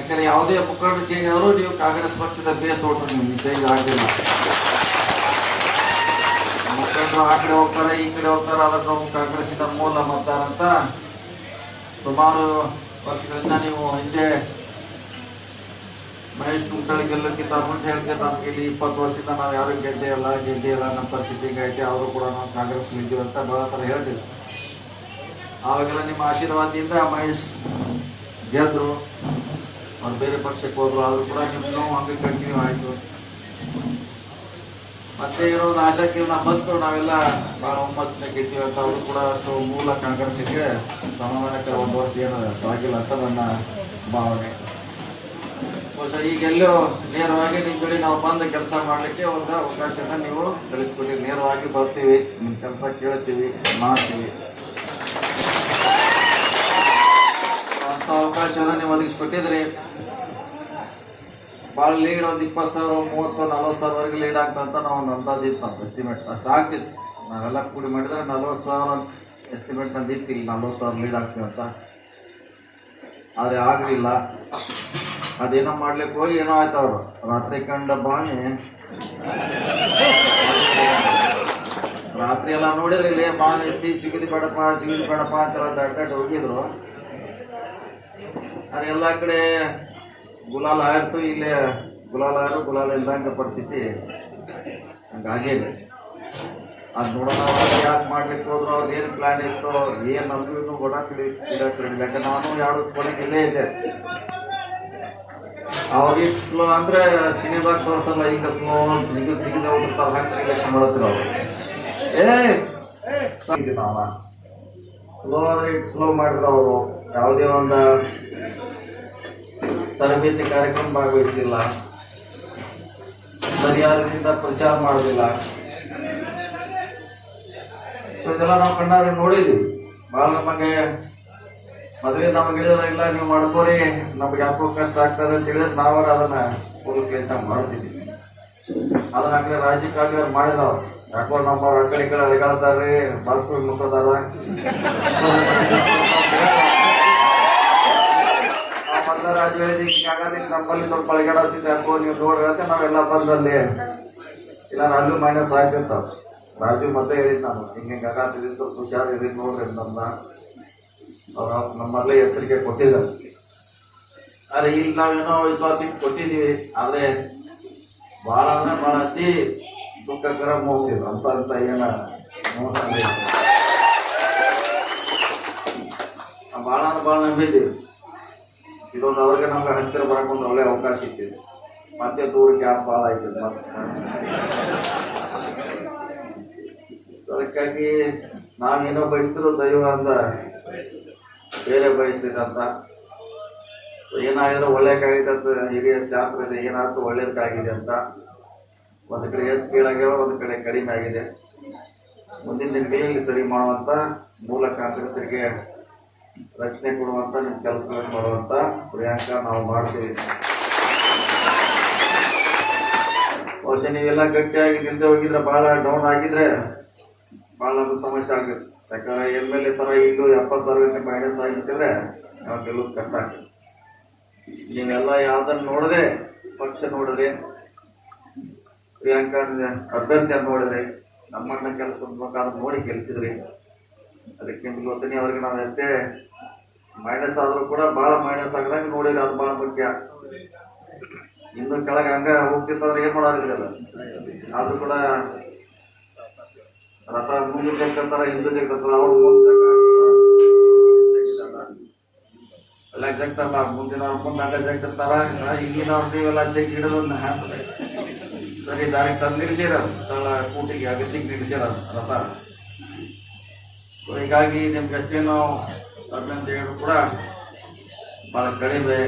ಯಾಕಂದ್ರೆ ಯಾವುದೇ ಮುಖಂಡ ಚೇಂಜ್ ಆದರೂ ನೀವು ಕಾಂಗ್ರೆಸ್ ಪಕ್ಷದ ಬೇಸ್ ಓಟ್ರಿ ನಿಮ್ಗೆ ಚೇಂಜ್ ಆಗಿಲ್ಲ ಮುಖಂಡರು ಆ ಕಡೆ ಹೋಗ್ತಾರೆ, ಈ ಕಡೆ ಹೋಗ್ತಾರೆ ಆದ್ರೆ ನಾವು ಕಾಂಗ್ರೆಸ್ಸಿನ ಮೂಲ ಮತದಾರ ಅಂತ ಸುಮಾರು ವರ್ಷಗಳಿಂದ ನೀವು ಹಿಂದೆ ಮಹೇಶ್ ಕುಮಟಳ್ಳಿ ಗೆಲ್ಲಕ್ಕಿಂತ ಮುಂಚೆ ಹೇಳಿದ್ರೆ ನಮ್ಗೆ ಇಲ್ಲಿ ಇಪ್ಪತ್ತು ವರ್ಷದಿಂದ ನಾವು ಯಾರು ಗೆದ್ದೇ ಇಲ್ಲ ಗೆದ್ದೇ ಇಲ್ಲ ನಮ್ಮ ಪರಿಸ್ಥಿತಿ ಹಿಂಗೈತೆ ಅವರು ಕೂಡ ನಾವು ಕಾಂಗ್ರೆಸ್ ಇದ್ದೀವಿ ಅಂತ ಬಹಳ ಸಲ ಹೇಳ್ತಿದ್ರು ಆವಾಗೆಲ್ಲ ನಿಮ್ಮ ಆಶೀರ್ವಾದದಿಂದ ಮಹೇಶ್ ಗೆದ್ರು. ಅವ್ರು ಬೇರೆ ಪಕ್ಷಕ್ಕೆ ಹೋದ್ರು, ಆದ್ರೂ ಕೂಡ ನಿಮ್ಮ ನೋವು ಹಂಗೆ ಕಂಟಿನ್ಯೂ ಆಯಿತು. ಮತ್ತೆ ಇರೋದು ಆಶಾಕಿರಣ ಬಂತು, ನಾವೆಲ್ಲ ಭಾಳ ಒಂಬತ್ತನೇ ಗೆದ್ದೀವಿ ಅಂತ ಅವರು ಕೂಡ ಅಷ್ಟು ಮೂಲ ಕಾಂಗ್ರೆಸ್ಸಿಗೆ ಸಮಾಧಾನಕ್ಕೆ ಒಂದು ವರ್ಷ ಏನು ಸಾಗಿಲ್ಲ ಅಂತ ನನ್ನ ಭಾವನೆ. ಬಹುಶಃ ಈಗೆಲ್ಲೋ ನೇರವಾಗಿ ನಿಮ್ಮ ಕಡೆ ನಾವು ಬಂದು ಕೆಲಸ ಮಾಡಲಿಕ್ಕೆ ಒಂದು ಅವಕಾಶನ ನೀವು ಕಲಿಸ್ಕೊಡಿ ನೇರವಾಗಿ ಬರ್ತೀವಿ ನಿಮ್ಮ ಕೆಲಸ ಕೇಳ್ತೀವಿ, ಮಾಡ್ತೀವಿ. ಅವಕಾಶನ ನೀವು ಒದಗಿಸ್ಕೊಟ್ಟಿದ್ರಿ ಭಾಳ ಲೀಡ್ ಒಂದು ಇಪ್ಪತ್ತು ಸಾವಿರ, ಮೂವತ್ತು, ನಲ್ವತ್ತು ಸಾವಿರವರೆಗೆ ಲೀಡ್ ಆಗ್ತಂತ ನಾವು ಒಂದು ಅಂದಾಜು ಇತ್ತು ನಮ್ದು ಎಸ್ಟಿಮೇಟ್ ಅಷ್ಟು ಆಗ್ತಿತ್ತು. ನಾವೆಲ್ಲ ಕೂಡಿ ಮಾಡಿದ್ರೆ ನಲ್ವತ್ತು ಸಾವಿರ ಎಸ್ಟಿಮೇಟ್ ನಂದು ಇತ್ತು. ಇಲ್ಲಿ ನಲ್ವತ್ತು ಸಾವಿರ ಲೀಡ್ ಆಗ್ತೀವಿ ಅಂತ. ಆದರೆ ಆಗಲಿಲ್ಲ. ಅದೇನೋ ಮಾಡ್ಲಿಕ್ಕೆ ಹೋಗಿ ಏನೋ ಆಯ್ತು ಅವರು. ರಾತ್ರಿ ಕಂಡ ಬಾವಿ ರಾತ್ರಿ ಎಲ್ಲ ನೋಡಿದ್ರೆ ಇಲ್ಲಿ ಬಾವಿ ಎತ್ತಿ ಚಿಗಿದಿ ಬೇಡಪ್ಪ ಚಿಗಿದಿ ಬೇಡಪ್ಪ ಅಂತೆಲ್ಲ ದಾಟಾಡಿ ಹೋಗಿದ್ರು. ಅದು ಎಲ್ಲ ಕಡೆ ಗುಲಾಲ್ ಆಯಿತು ಇಲ್ಲೇ ಗುಲಾಲ್ ಆಯ್ತು ಗುಲಾಲ್ ಇಲ್ದಂಗ ಪರಿಸ್ಥಿತಿ ಹಂಗಾಗಿದೆ ಅದು ನೋಡೋಣ ಯಾಕೆ ಮಾಡ್ಲಿಕ್ಕೆ ಹೋದ್ರು ಅವ್ರು ಏನು ಪ್ಲ್ಯಾನ್ ಇತ್ತು ಏನು ನಮಗೂ ಕೂಡ ತಿಳಿ ತಿಳಿಯಕ್ಕಿಲ್ಲ ಯಾಕೆ ನಾನು ಎರಡು ಸ್ಕೂಲಿಗೆ ಇಲ್ಲೇ ಇದ್ದೆ ಅವ್ರಿಗೆ ಸ್ಲೋ ಅಂದರೆ ಸಿನಿಮಾದಾಗ ತೋರ್ತಲ್ಲ ಈಗ ಸ್ಲೋ ಜಿಗಿ ಜಿಗಿದ ಹೋಗ್ಬಿಡ್ತಾರೆ ಹಂಗೆ ಇಲೆಕ್ಷನ್ ಮಾಡತ್ತಿರ ಅವರು ಏ ಸ್ಲೋ ಅಂದ್ರೆ ಸ್ಲೋ ಮಾಡಿದ್ರು ಅವರು ಯಾವುದೇ ಒಂದು ತರಬೇತಿ ಕಾರ್ಯಕ್ರಮ ಭಾಗವಹಿಸಲಿಲ್ಲ. ಸರಿಯಾದ ಪ್ರಚಾರ ಮಾಡೋದಿಲ್ಲ ಇದೆಲ್ಲ ನಾವು ಕಣ್ಣಾರೆ ನೋಡಿದ್ವಿ. ಭಾಳ ನಮಗೆ ಮೊದಲೇ ನಮಗೆ ಇಲ್ಲ, ನೀವು ಮಾಡ್ಕೋರಿ. ನಮ್ಗೆ ಯಾಕೋ ಕಷ್ಟ ಆಗ್ತದೆ ಅಂತ ಹೇಳಿದ್ರೆ ನಾವರ ಅದನ್ನ ಕ್ಲೀನ್ ಮಾಡ್ತಿದ್ವಿ. ಅದನ್ನ ಆ ಕಡೆ ರಾಜ್ಯಕ್ಕಾಗಿ ಅವ್ರು. ಮಾಡಿದವ್ರು ಯಾಕೋ ನಮ್ಮ ಆ ಕಡೆ ಈ ಕಡೆ ಅಡಗಾಡ್ತಾರ್ರಿ ಬಸ್ ಮುಖದಾರ. ಮೊದಲ ರಾಜ ಹೇಳಿದ ಹಿಂಗಾಗತ್ತೆ ನಮ್ಮಲ್ಲಿ ಸ್ವಲ್ಪ ಅಳಗಾಡತ್ತಿದ್ದೆ ಯಾಕೋ ನೀವು ನೋಡ್ರಿ ಅಂತ ನಾವೆಲ್ಲ ಬಂದಲ್ಲಿ ಇಲ್ಲ ರಾಜು ಮೈನಸ್ ಆಗ್ತಿರ್ತ ರಾಜು ಮತ್ತೆ ಹೇಳಿದ್ ನಾನು, ಹಿಂಗೆ ಹಿಂಗೆ ಆಗತ್ತಿದ್ವಿ ಸ್ವಲ್ಪ ಹುಷಾರಿದ್ರಿ ನೋಡ್ರಿ ನಮ್ಮ ಅವ್ರ ನಮ್ಮಲ್ಲೇ ಎಚ್ಚರಿಕೆ ಕೊಟ್ಟಿದ್ದಾರೆ. ಆದರೆ ಇಲ್ಲಿ ನಾವೇನೋ ವಿಶ್ವಾಸಕ್ಕೆ ಕೊಟ್ಟಿದ್ದೀವಿ, ಆದ್ರೆ ಬಹಳ ಅಂದ್ರೆ ಬಹಳ ಅತಿ ದುಃಖಕರ ಮೋಸಿದ್ರು ಅಂತ ಅಂತ ಏನ ಮೋಸ. ಬಹಳ ಅಂದ್ರೆ ಬಹಳ ನಂಬಿದ್ದೀವಿ. ಇದೊಂದು ಅವ್ರಿಗೆ ನಮ್ಗೆ ಹತ್ತಿರ ಬರಕ್ಕೆ ಒಂದು ಒಳ್ಳೆ ಅವಕಾಶ ಸಿಕ್ಕಿದೆ. ಮತ್ತೆ ದೂರಕ್ಕೆ ಕ್ಯಾಪ್ ಭಾಳ ಆಯ್ತದೆ ಮತ್ತೆ. ಅದಕ್ಕಾಗಿ ನಾವೇನೋ ಬಯಸಿದ್ರು ದೈವ ಅಂದ ಬೇರೆ ಬಯಸ್ತಿದಂತ ಒಳ್ಳೇದಾಗಿದೆ ಅಂತ ಹಿರಿಯ ಶಾಸ್ತ್ರ ಇದೆ ಏನಾಯ್ತು ಒಳ್ಳೇದಕ್ಕಾಗಿದೆ ಅಂತ. ಒಂದು ಕಡೆ ಹೆಚ್ಚು ಕೀಳಾಗ್ಯಾವ ಒಂದು ಕಡೆ ಕಡಿಮೆ ಆಗಿದೆ. ಮುಂದಿನ ದಿನಗಳಲ್ಲಿ ಸರಿ ಮಾಡುವಂತ ಮೂಲ ಕಾಂಗ್ರೆಸ್ಸರಿಗೆ ರಕ್ಷಣೆ ಕೊಡುವಂತ ನಿಮ್ಮ ಕೆಲಸಗಳನ್ನು ಮಾಡುವಂತ ಪ್ರಿಯಾಂಕ ನಾವು ಮಾಡ್ತೀವಿ. ಬಹುಶಃ ನೀವೆಲ್ಲ ಗಟ್ಟಿಯಾಗಿ ನಿಲ್ದೆ ಹೋಗಿದ್ರೆ ಬಹಳ ಡೌನ್ ಆಗಿದ್ರೆ ಬಹಳ ಒಂದು ಸಮಸ್ಯೆ ಆಗುತ್ತೆ. ಯಾಕಂದ್ರೆ ಎಂ ಎಲ್ ಎ ತರ ಇಲ್ಲೂ ಎಪ್ಪತ್ತು ಸಾವಿರ ಮೈನಸ್ ಆಗಿಬಿಟ್ಟಿದ್ರೆ ನಾವು ಗೆಲ್ಲೋದು ಕಷ್ಟ ಆಗ್ತದೆ ನೀವೆಲ್ಲ ಯಾವ್ದನ್ನ ನೋಡದೆ ಪಕ್ಷ ನೋಡಿದ್ರಿ ಪ್ರಿಯಾಂಕ ಅಭ್ಯರ್ಥಿಯನ್ನು ನೋಡಿದ್ರಿ ನಮ್ಮಣ್ಣ ಕೆಲಸ ಬೇಕಾದ್ರೆ ನೋಡಿ ಗೆಲ್ಸಿದ್ರಿ. ಅದಕ್ಕೆ ನಿಮ್ಗೆ ಗೊತ್ತಿನಿ ಅವ್ರಿಗೆ ನಾವು ಎಷ್ಟೇ ಮೈನಸ್ ಆದ್ರೂ ಕೂಡ ಬಹಳ ಮೈನಸ್ ಆಗದಂಗ ನೋಡಿಲ್ಲ ಅದು ಬಹಳ ಮುಖ್ಯ. ಇನ್ನು ಕೆಳಗೆ ಹಂಗ ಹೋಗ್ತಿತ್ತಂದ್ರೆ ಏನ್ ಮಾಡೋದಿಲ್ಲ ಆದ್ರೂ ಕೂಡ ರಥ ಮುಂದೆ ಜಗ್ತಾರ ಹಿಂದೂ ಜಗ್ತಾರ ಅವ್ರು ಮುಂದೆ ಎಲ್ಲ ಜಗ್ತಾರ, ಮುಂದಿನ ಮುಂದೆ ಹಂಗ ಜಗ್ತಿರ್ತಾರ. ಹಿಂದಿನವ್ರು ನೀವೆಲ್ಲ ಜಗ್ ಹಿಡಿದು ಸರಿ ದಾರಿಗೆ ತಂದು ನಿಲ್ಸಿರ ಸರಳ ಕೂಟಿಗೆ ಅಗಸಿಗೆ ನಿಲ್ಸಿರ ರಥ. ಹೀಗಾಗಿ ನಿಮ್ಗೆ ಅಷ್ಟೇನೋ ಹೇಳಿ ಕೂಡ ಬಹಳ ಕಡಿಮೆ